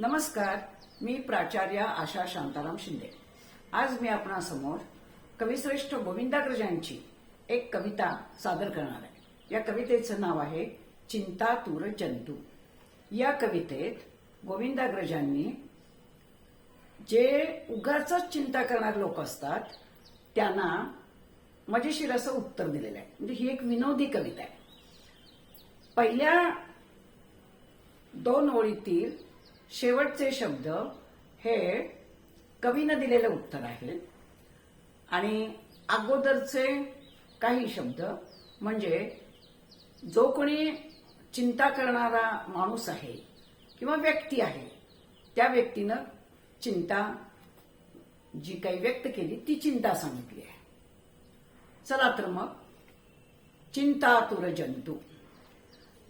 नमस्कार मी प्राचार्य आशा शांताराम शिंदे. आज मी आपणासमोर कविश्रेष्ठ गोविंदाग्रजांची एक कविता सादर करणार आहे. या कवितेचं नाव आहे चिंता तूर जंतू. या कवितेत गोविंदाग्रजांनी जे उगाच चिंता करणारे लोक असतात त्यांना मजेशीर असं उत्तर दिलेलं आहे. म्हणजे ही एक विनोदी कविता आहे. पहिल्या दोन ओळीतील शेवटचे शब्द हे कवीनं दिलेलं उत्तर आहे. आणि अगोदरचे काही शब्द म्हणजे जो कोणी चिंता करणारा माणूस आहे किंवा व्यक्ती आहे त्या व्यक्तीनं चिंता जी काही व्यक्त केली ती चिंता सांगितली आहे. चला तर मग चिंतातुर जंतू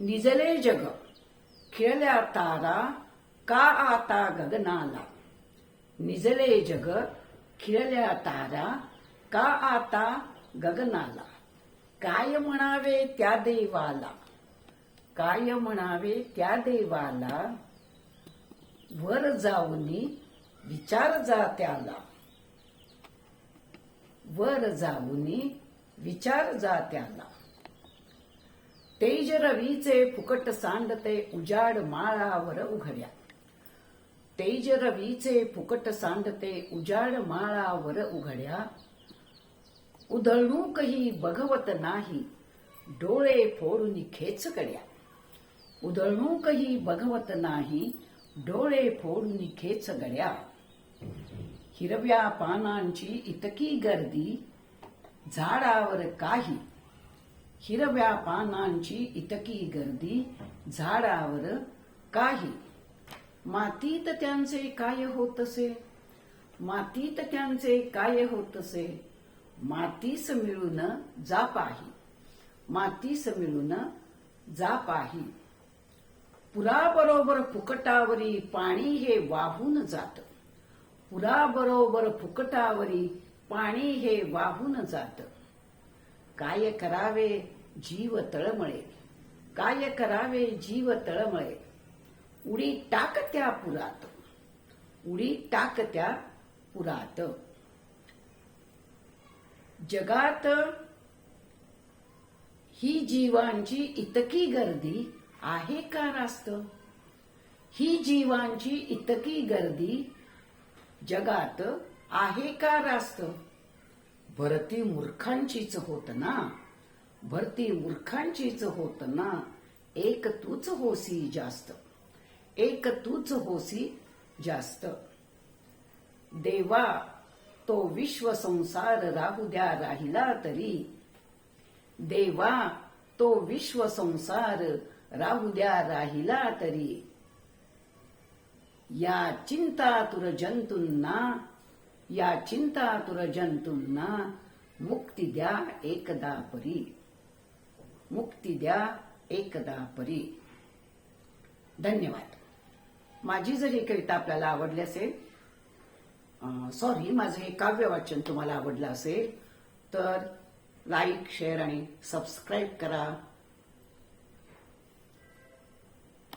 निजले जग खेळल्या तारा का आता गगनाला? निजले जग खिळल्या तारा का आता गगनाला? काय म्हणावे त्या देवाला? काय म्हणावे त्या देवाला? वर जाऊनी विचार जा त्याला. वर जाऊनी विचार जा त्याला. तेज रवीचे फुकट सांडते उजाड माळावर उघड्या. तेज रवीचे फुकट सांडते उजाड माळावर उघड्या उधळणूकही बघवत नाही डोळे फोडून खेच कड्या उधळणूकही बघवत नाही डोळे फोडून खेच गड्या हिरव्या पानांची इतकी गर्दी झाडावर काही हिरव्या पानांची इतकी गर्दी झाडावर काही मातीत त्यांचे काय होत असे? मातीत त्यांचे काय होत असे? मातीस मिळून जा पाही मातीस मिळून जा पाही पुराबरोबर फुकटावरी पाणी हे वाहून जात. पुराबरोबर फुकटावरी पाणी हे वाहून जात. काय करावे? जीव तळमळे. काय करावे? जीव तळमळे. उडी टाक त्या पुरात. उडी टाक त्या पुरात. जगात ही जीवांची इतकी गर्दी आहे का रास्त? ही जीवांची इतकी गर्दी जगात आहे का रास्त? भरती मूर्खांचीच होत ना? भरती मूर्खांचीच होत ना? एक तूच होसी जास्त. एक तूच होसी जास्त. देवा तो विश्व संसार राहू द्या राहिला तरी. देवा तो विश्व संसार राहू द्या राहिला तरी. या चिंतातुर जंतूंना या चिंतातुर जंतूंना मुक्ती द्या एकदा परी. मुक्ती द्या एकदा परी. धन्यवाद. माझी जर ही कविता आपल्याला आवडली असेल सॉरी माझं हे काव्य वाचन तुम्हाला आवडलं असेल तर लाईक शेअर आणि सबस्क्राईब करा.